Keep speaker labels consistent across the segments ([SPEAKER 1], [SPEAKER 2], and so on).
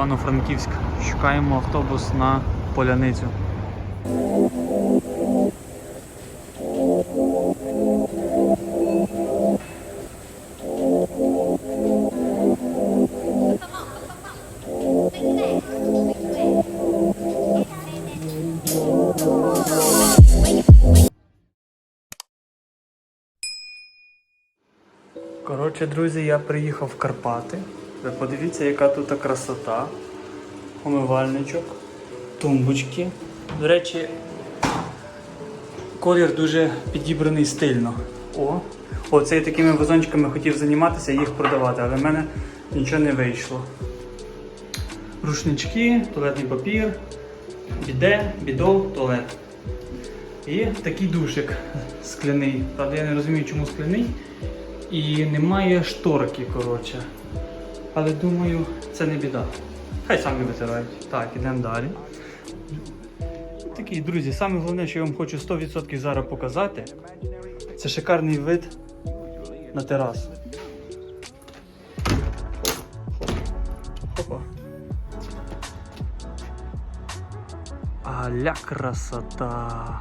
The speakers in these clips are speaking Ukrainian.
[SPEAKER 1] Івано-Франківськ. Шукаємо автобус на поляницю. Коротше, друзі, я приїхав в Карпати. Ви подивіться, яка тут красота. Умивальничок, тумбочки. До речі, колір дуже підібраний стильно. О, оце я такими вазончиками хотів займатися і їх продавати, але в мене нічого не вийшло. Рушнички, туалетний папір, біде, бідол, туалет. І такий душик скляний. Правда, я не розумію, чому скляний. І немає шторки, коротше. Але думаю, це не біда. Хай самі витирають. Так, ідемо далі. Такий, друзі, саме головне, що я вам хочу 100% зараз показати, це шикарний вид на терасу. Аля красота.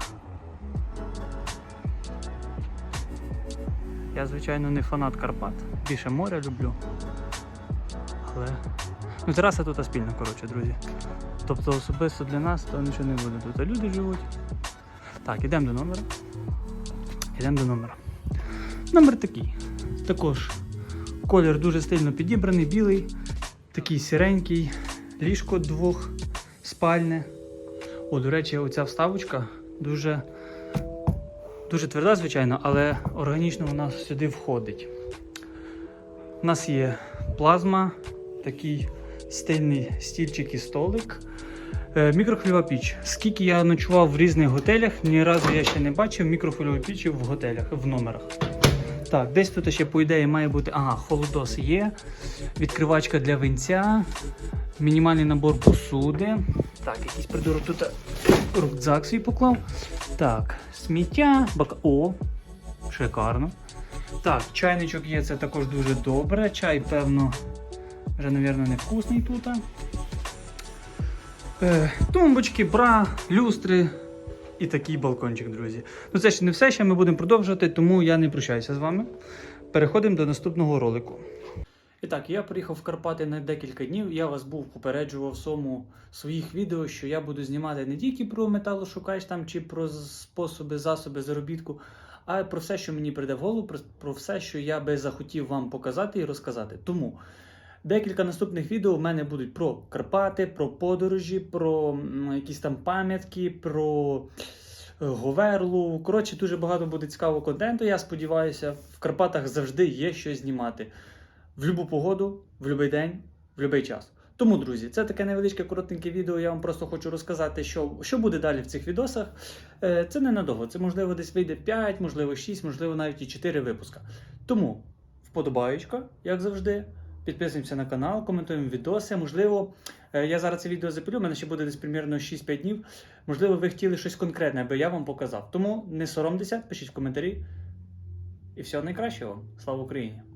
[SPEAKER 1] Я, звичайно, не фанат Карпат. Більше моря люблю. Але. Ну, тераса тут спільна, коротше, друзі. Тобто особисто для нас то нічого не буде. Тут люди живуть. Так, ідемо до номера. Ідемо до номера. Номер такий. Також колір дуже стильно підібраний, білий, такий сіренький, ліжко двох спальне. О, до речі, оця вставочка дуже Дуже тверда, звичайно, але органічно вона сюди входить. У нас є плазма, такий стильний стільчик і столик. Е, Мікрохвильова піч. Скільки я ночував в різних готелях, ні разу я ще не бачив мікрохвильової пічі в готелях, в номерах. Так, десь тут ще, по ідеї, має бути. Ага, холодос є, відкривачка для винця, мінімальний набор посуди. Так, якийсь придурок тут рюкзак свій поклав. Так, сміття, бак... О, шикарно. Так, чайничок є, це також дуже добре. Чай, певно, вже, мабуть, не вкусний тут. Е, тумбочки, бра, люстри і такий балкончик, друзі. Ну це ще не все, ще ми будемо продовжувати, тому я не прощаюся з вами. Переходимо до наступного ролику. І так, я приїхав в Карпати на декілька днів. Я вас був попереджував в своєму своїх відео, що я буду знімати не тільки про металошукач там чи про способи, засоби заробітку, а про все, що мені прийде в голову, про все, що я би захотів вам показати і розказати. Тому декілька наступних відео в мене будуть про Карпати, про подорожі, про якісь там пам'ятки, про е, Говерлу. Коротше, дуже багато буде цікавого контенту. Я сподіваюся, в Карпатах завжди є що знімати в будь-яку погоду, в будь-який день, в будь-який час. Тому, друзі, це таке невеличке коротеньке відео. Я вам просто хочу розказати, що, що буде далі в цих відосах. Е, Це ненадовго. Це можливо десь вийде 5, можливо 6, можливо навіть і 4 випуска. Тому вподобаєчка, як завжди. Підписуємося на канал, коментуємо відоси. Можливо, е, я зараз це відео запилю, у мене ще буде десь примірно 6-5 днів. Можливо, ви хотіли щось конкретне, аби я вам показав. Тому не соромтеся, пишіть в коментарі. І всього найкращого. Слава Україні!